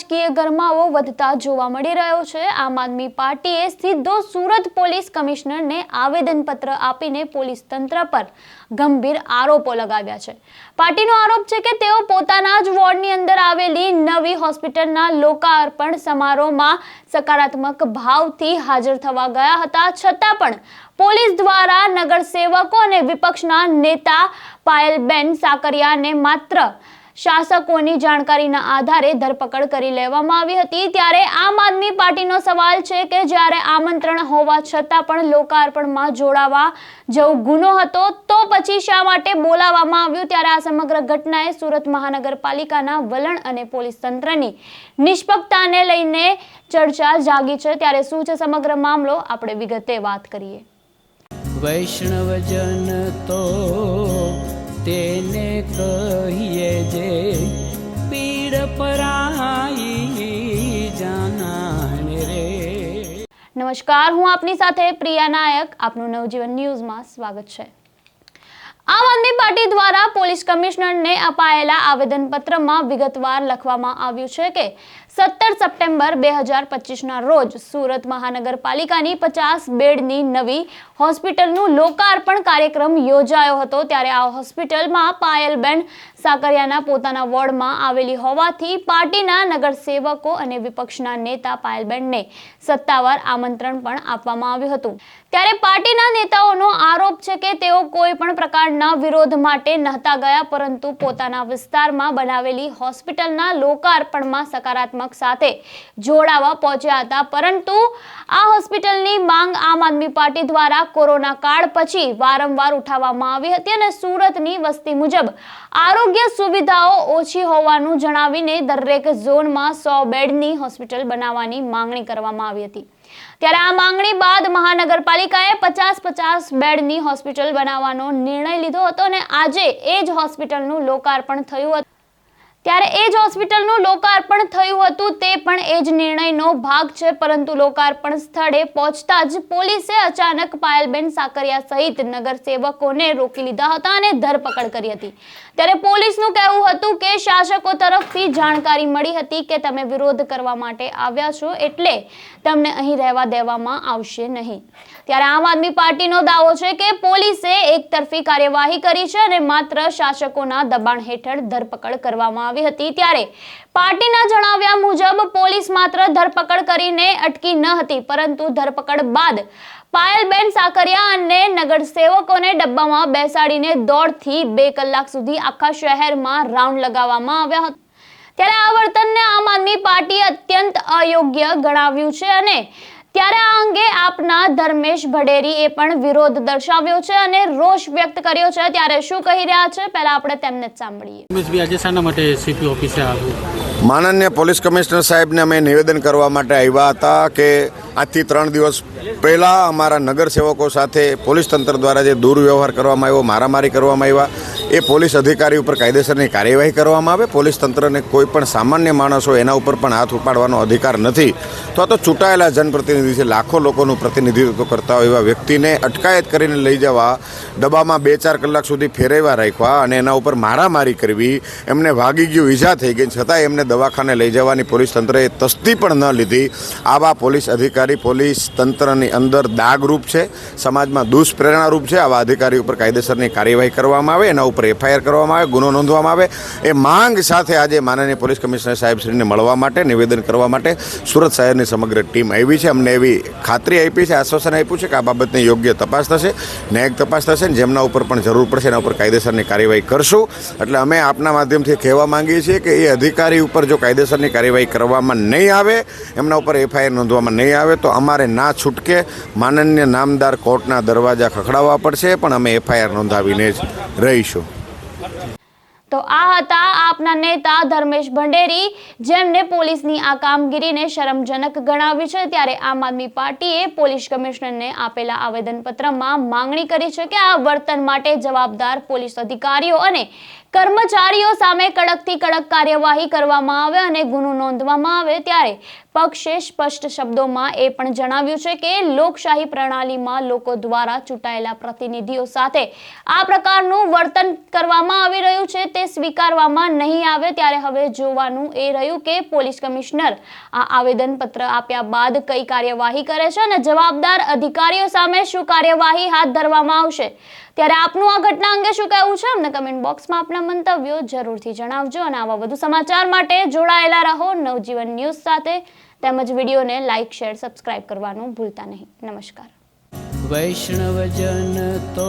રાજકીય ગરમાવો વધતા જોવા મળી રહ્યો છે. આમ આદમી પાર્ટીએ સીધો સુરત પોલીસ કમિશનરને આવેદનપત્ર આપીને પોલીસ તંત્ર પર ગંભીર આરોપો લગાવ્યા છે. પાર્ટીનો આરોપ છે કે તેઓ પોતાના જ વોર્ડની અંદર આવેલી નવી હોસ્પિટલના લોકાર્પણ સમારોહમાં સકારાત્મક ભાવથી હાજર થવા ગયા હતા. છતાં પણ પોલીસ દ્વારા નગરસેવકો અને વિપક્ષના નેતા પાયલબેન સાકરિયાને માત્ર શાસકોની જાણકારીના આધારે ધરપકડ કરી લેવામાં આવી હતી. ત્યારે આમ આદમી પાર્ટીનો સવાલ છે કે જ્યારે આમંત્રણ હોવા છતાં પણ લોકાર્પણમાં જોડાવા જવું ગુનો હતો, તો પછી શા માટે બોલાવવામાં આવ્યું? ત્યારે આ સમગ્ર ઘટનાએ સુરત મહાનગરપાલિકાના વલણ અને પોલીસ તંત્રની નિષ્પક્ષતાને લઈને ચર્ચા જાગી છે. ત્યારે શું છે સમગ્ર મામલો? આપણે વિગતે વાત કરીએ. વૈષ્ણવજન તો તેને કહીએ જે પીડ પરાઈ જાનાને રે. નમસ્કાર, હું આપની સાથે પ્રિયા નાયક. આપનું નવજીવન ન્યૂઝમાં સ્વાગત છે. આમ આદમી પાર્ટી દ્વારા પોલીસ કમિશનરને અપાયેલા આવેદનપત્રમાં વિગતવાર લખવામાં આવ્યું છે કે સત્તર સપ્ટેમ્બર બે હજાર પચીસના રોજ સુરત મહાનગરપાલિકાની પચાસ બેડની નવી હોસ્પિટલનું લોકાર્પણ કાર્યક્રમ યોજાયો હતો. ત્યારે આ હોસ્પિટલમાં પાયલબેન સાકરિયાના પોતાના વોર્ડમાં આવેલી હોવાથી પાર્ટીના નગરસેવકો અને વિપક્ષના નેતા પાયલબેનને સત્તાવાર આમંત્રણ પણ આપવામાં આવ્યું હતું. ત્યારે પાર્ટીના નેતાઓનો આરોપ છે કે તેઓ કોઈ પણ પ્રકારના વિરોધ માટે નહોતા ગયા, પરંતુ પોતાના વિસ્તારમાં બનાવેલી હોસ્પિટલના લોકાર્પણમાં સકારાત્મક સાથે જોડાવા પહોંચ્યા હતા. પરંતુ આ હોસ્પિટલની માંગ આમ આદમી પાર્ટી દ્વારા કોરોના કાળ પછી વારંવાર ઉઠાવવામાં આવી હતી અને સુરતની વસ્તી મુજબ આરોગ્ય સુવિધાઓ ઓછી હોવાનું જણાવીને દરેક ઝોનમાં સો બેડની હોસ્પિટલ બનાવવાની માંગણી કરવામાં આવી હતી. ત્યારે આ માંગણી બાદ મહાનગરપાલિકાએ પચાસ પચાસ બેડની હોસ્પિટલ બનાવવાનો નિર્ણય લીધો હતો અને આજે એ જ હોસ્પિટલનું લોકાર્પણ થયું હતું. ત્યારે એ જ હોસ્પિટલનું લોકાર્પણ થયું હતું. તે પણ એ જ નિર્ણયનો ભાગ છે, પરંતુ લોકાર્પણ સ્થળે પહોંચતા જ પોલીસે અચાનક પાયલબેન સાકરિયા સહિત નગરસેવકોને રોકી લીધા હતા અને ધરપકડ કરી હતી. ત્યારે પોલીસનું કહેવું હતું કે શાસકો તરફથી જાણકારી મળી હતી કે તમે વિરોધ કરવા માટે આવ્યા છો એટલે તમને અહીં રહેવા દેવામાં આવશે નહીં. ત્યારે આમ આદમી પાર્ટીનો દાવો છે કે પોલીસે એકતરફી કાર્યવાહી કરી છે અને માત્ર શાસકોના દબાણ હેઠળ ધરપકડ કરવામાં આવી હતી ત્યારે પાર્ટીના જણાવ્યા મુજબ પોલીસ માત્ર ધરપકડ કરીને અટકી ન હતી, પરંતુ ધરપકડ બાદ પાયલબેન સાકરિયા અને નગરસેવકોને ડબ્બામાં બેસાડીને દોઢથી બે કલાક સુધી આખા શહેરમાં રાઉન્ડ લગાવવામાં આવ્યા હતા. ત્યારે આ વર્તનને આમ આદમી પાર્ટી અત્યંત અયોગ્ય ગણાવ્યું છે અને ત્યારે આ અંગે આપના ધર્મેશ ભડેરીએ પણ વિરોધ દર્શાવ્યો છે અને રોષ વ્યક્ત કર્યો છે. ત્યારે શું કહી રહ્યા છે? પહેલા આપણે તેમને જ સાંભળીએ. ઉમેશભાઈ આજે શાના માટે સીપી ઓફિસે આવ્યું. માનનીય પોલીસ કમિશનર સાહેબને અમે નિવેદન કરવા માટે આવ્યા હતા કે આજથી ત્રણ દિવસ પહેલાં અમારા નગરસેવકો સાથે પોલીસ તંત્ર દ્વારા જે દુર્વ્યવહાર કરવામાં આવ્યો, મારામારી કરવામાં આવ્યા, એ પોલીસ અધિકારી ઉપર કાયદેસરની કાર્યવાહી કરવામાં આવે, પોલીસ તંત્રને કોઈ પણ સામાન્ય માણસો એના ઉપર પણ હાથ ઉપાડવાનો અધિકાર નથી. તો આ તો ચૂંટાયેલા જનપ્રતિનિધિ છે, લાખો લોકોનું પ્રતિનિધિત્વ કરતા હોય એવા વ્યક્તિને અટકાયત કરીને લઈ જવા ડબ્બામાં બે ચાર કલાક સુધી ફેરવ્યા રાખ્યા અને એના ઉપર મારામારી કરવી, એમને વાગી ગયું, ઈજા થઈ ગઈ. છતાં એમને દવાખાને લઈ જવાની પોલીસ તંત્રએ તસ્તી પણ ન લીધી. આવા પોલીસ અધિકારી પોલીસ તંત્રની અંદર દાગરૂપ છે, સમાજમાં દુષ્પ્રેરણારૂપ છે, આવા અધિકારી ઉપર કાયદેસરની કાર્યવાહી કરવામાં આવે, એના ઉપર એફઆઈઆર કરવામાં આવે, ગુનો નોંધવામાં આવે. એ માંગ સાથે આજે માનનીય પોલીસ કમિશનર સાહેબશ્રીને મળવા માટે, નિવેદન કરવા માટે સુરત શહેરની સમગ્ર ટીમ આવી છે. અમને એવી ખાતરી આપી છે, આશ્વાસન આપ્યું છે કે આ બાબતની યોગ્ય તપાસ થશે, ન્યાયિક તપાસ થશે ને જેમના ઉપર પણ જરૂર પડશે, એના ઉપર કાયદેસરની કાર્યવાહી કરશું. એટલે અમે આપના માધ્યમથી કહેવા માંગીએ છીએ કે એ અધિકારી ઉપર જો કાયદેસરની કાર્યવાહી કરવામાં નહીં આવે, એમના ઉપર એફઆઈઆર નોંધવામાં નહીં આવે તો અમારે ના છૂટકે માનન્ય નામદાર કોર્ટના દરવાજા ખખડાવવા પડશે, પણ અમે એફઆઈઆર નોંધાવીને જ રહીશું. તો આ હતા આપના નેતા ધર્મેશ ભંડેરી, જેમને પોલીસની આ કામગીરીને શરમજનક ગણાવી છે. ત્યારે આમ આદમી પાર્ટીએ પોલીસ કમિશનરને આપેલા આવેદનપત્રમાં માંગણી કરી છે કે આ વર્તન માટે જવાબદાર પોલીસ અધિકારીઓ અને કર્મચારીઓ સામે કડકથી કડક કાર્યવાહી કરવામાં આવે અને ગુનો નોંધવામાં આવે. ત્યારે પક્ષે સ્પષ્ટ શબ્દોમાં એ પણ જણાવ્યું છે કે લોકશાહી પ્રણાલીમાં લોકો દ્વારા ચૂંટાયેલા પ્રતિનિધિઓ સાથે આ પ્રકારનું વર્તન કરવામાં આવી રહ્યું છે. તે સ્વીકારવામાં નહીં આવે ત્યારે હવે જોવાનું એ રહ્યું કે પોલીસ કમિશનર આ આવેદનપત્ર આપ્યા બાદ કઈ કાર્યવાહી કરે છે અને જવાબદાર અધિકારીઓ સામે શું કાર્યવાહી હાથ ધરવામાં આવશે. ત્યારે આપનું આ ઘટના અંગે શું કહેવું છે? અમને કમેન્ટ બોક્સમાં આપના મંતવ્યો જરૂરથી જણાવજો અને આવા વધુ સમાચાર માટે જોડાયેલા રહો. નવજીવન ન્યૂઝ સાથે તેમજ વિડીયોને લાઇક શેર સબસ્ક્રાઇબ કરવાનું ભૂલતા નહીં. નમસ્કાર. વૈષ્ણવજન તો